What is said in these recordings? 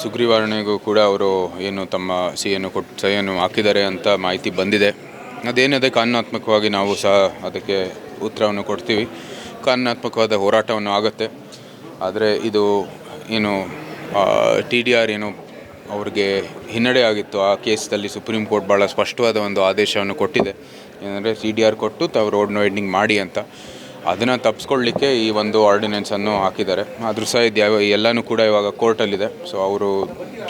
ಸುಗ್ರೀವಾಜ್ಞೆಗೂ ಕೂಡ ಅವರು ಏನು ತಮ್ಮ ಸಿಹಿಯನ್ನು ಕೊಟ್ಟು ಸಹಿಯನ್ನು ಹಾಕಿದ್ದಾರೆ ಅಂತ ಮಾಹಿತಿ ಬಂದಿದೆ. ಅದೇನಿದೆ ಕಾನೂನಾತ್ಮಕವಾಗಿ ನಾವು ಸಹ ಅದಕ್ಕೆ ಉತ್ತರವನ್ನು ಕೊಡ್ತೀವಿ. ಕಾನೂನಾತ್ಮಕವಾದ ಹೋರಾಟವನ್ನು ಆಗುತ್ತೆ. ಆದರೆ ಇದು ಏನು ಟಿ ಡಿ ಆರ್ ಏನು ಅವ್ರಿಗೆ ಹಿನ್ನಡೆ ಆಗಿತ್ತು. ಆ ಕೇಸಲ್ಲಿ ಸುಪ್ರೀಂ ಕೋರ್ಟ್ ಭಾಳ ಸ್ಪಷ್ಟವಾದ ಒಂದು ಆದೇಶವನ್ನು ಕೊಟ್ಟಿದೆ. ಏನಂದರೆ ಸಿ ಡಿ ಆರ್ ಕೊಟ್ಟು ತಾವು ರೋಡ್ ವೈಡ್ನಿಂಗ್ ಮಾಡಿ ಅಂತ. ಅದನ್ನು ತಪ್ಪಿಸ್ಕೊಳ್ಳಿಕ್ಕೆ ಈ ಒಂದು ಆರ್ಡಿನೆನ್ಸನ್ನು ಹಾಕಿದ್ದಾರೆ. ಆದರೂ ಸಹ ಇದು ಯಾವ ಎಲ್ಲನೂ ಕೂಡ ಇವಾಗ ಕೋರ್ಟಲ್ಲಿದೆ ಸೊ ಅವರು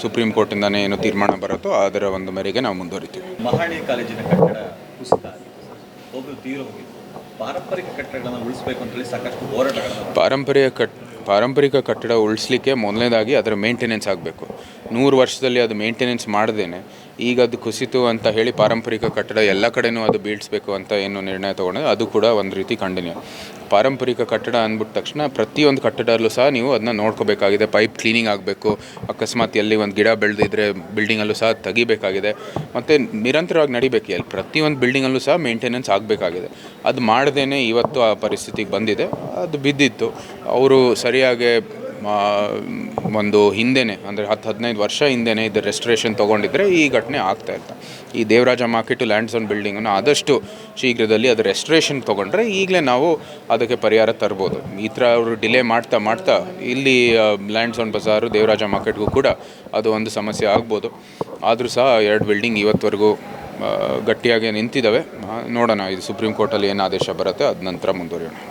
ಸುಪ್ರೀಂ ಕೋರ್ಟಿಂದನೇ ಏನು ತೀರ್ಮಾನ ಬರುತ್ತೋ ಅದರ ಒಂದು ಮೇರೆಗೆ ನಾವು ಮುಂದುವರಿತೀವಿ. ಮಹಾಳಿ ಕಾಲೇಜಿನ ಕಟ್ಟಡ ಪಾರಂಪರಿಕ ಕಟ್ಟಡಗಳನ್ನು ಉಳಿಸಬೇಕು ಅಂತೇಳಿ ಸಾಕಷ್ಟು ಹೋರಾಟಗಳು ಪಾರಂಪರಿಕ ಕಟ್ ಪಾರಂಪರಿಕ ಕಟ್ಟಡ ಉಳಿಸ್ಲಿಕ್ಕೆ ಮೊದಲನೇದಾಗಿ ಅದರ ಮೇಂಟೆನೆನ್ಸ್ ಆಗಬೇಕು. ನೂರು ವರ್ಷದಲ್ಲಿ ಅದು ಮೇಂಟೆನೆನ್ಸ್ ಮಾಡ್ದೇನೆ, ಈಗ ಅದು ಕುಸಿತು ಅಂತ ಹೇಳಿ ಪಾರಂಪರಿಕ ಕಟ್ಟಡ ಎಲ್ಲ ಕಡೆನೂ ಅದು ಬೀಳಿಸ್ಬೇಕು ಅಂತ ಏನು ನಿರ್ಣಯ ತೊಗೊಂಡ್ರೆ ಅದು ಕೂಡ ಒಂದು ರೀತಿ ಕಂಟಿನ್ಯೂ ಪಾರಂಪರಿಕ ಕಟ್ಟಡ ಅಂದ್ಬಿಟ್ಟ ತಕ್ಷಣ ಪ್ರತಿಯೊಂದು ಕಟ್ಟಡಲ್ಲೂ ಸಹ ನೀವು ಅದನ್ನ ನೋಡ್ಕೋಬೇಕಾಗಿದೆ ಪೈಪ್ ಕ್ಲೀನಿಂಗ್ ಆಗಬೇಕು, ಅಕಸ್ಮಾತ್ ಎಲ್ಲಿ ಒಂದು ಗಿಡ ಬೆಳೆದಿದ್ರೆ ಬಿಲ್ಡಿಂಗಲ್ಲೂ ಸಹ ತೆಗಿಬೇಕಾಗಿದೆ, ಮತ್ತು ನಿರಂತರವಾಗಿ ನಡಿಬೇಕು ಎಲ್ಲಿ ಪ್ರತಿಯೊಂದು ಬಿಲ್ಡಿಂಗಲ್ಲೂ ಸಹ ಮೇಂಟೆನೆನ್ಸ್ ಆಗಬೇಕಾಗಿದೆ. ಅದು ಮಾಡ್ದೇ ಇವತ್ತು ಆ ಪರಿಸ್ಥಿತಿಗೆ ಬಂದಿದೆ. ಅದು ಬಿದ್ದಿತ್ತು. ಅವರು ಸರಿಯಾಗಿ ಒಂದು ಹಿಂದೆನೇ, ಅಂದರೆ ಹತ್ತು ಹದಿನೈದು ವರ್ಷ ಹಿಂದೆನೇ ಇದು ರೆಸ್ಟೋರೇಷನ್ ತೊಗೊಂಡಿದ್ರೆ ಈ ಘಟನೆ ಆಗ್ತಾ ಇತ್ತು. ಈ ದೇವರಾಜ ಮಾರ್ಕೆಟು ಲ್ಯಾಂಡ್ ಝೋನ್ ಬಿಲ್ಡಿಂಗನ್ನು ಆದಷ್ಟು ಶೀಘ್ರದಲ್ಲಿ ಅದು ರೆಸ್ಟೋರೇಷನ್ ತೊಗೊಂಡ್ರೆ ಈಗಲೇ ನಾವು ಅದಕ್ಕೆ ಪರಿಹಾರ ತರ್ಬೋದು. ಈ ಥರ ಅವರು ಡಿಲೇ ಮಾಡ್ತಾ ಮಾಡ್ತಾ ಇಲ್ಲಿ ಲ್ಯಾಂಡ್ ಝೋನ್ ಬಜಾರು ದೇವರಾಜ ಮಾರ್ಕೆಟ್ಗೂ ಕೂಡ ಅದು ಒಂದು ಸಮಸ್ಯೆ ಆಗ್ಬೋದು. ಆದರೂ ಸಹ ಎರಡು ಬಿಲ್ಡಿಂಗ್ ಇವತ್ತವರೆಗೂ ಗಟ್ಟಿಯಾಗಿ ನಿಂತಿದ್ದಾವೆ. ನೋಡೋಣ, ಇದು ಸುಪ್ರೀಂ ಕೋರ್ಟಲ್ಲಿ ಏನು ಆದೇಶ ಬರುತ್ತೆ, ಅದ ನಂತರ ಮುಂದುವರಿಯೋಣ.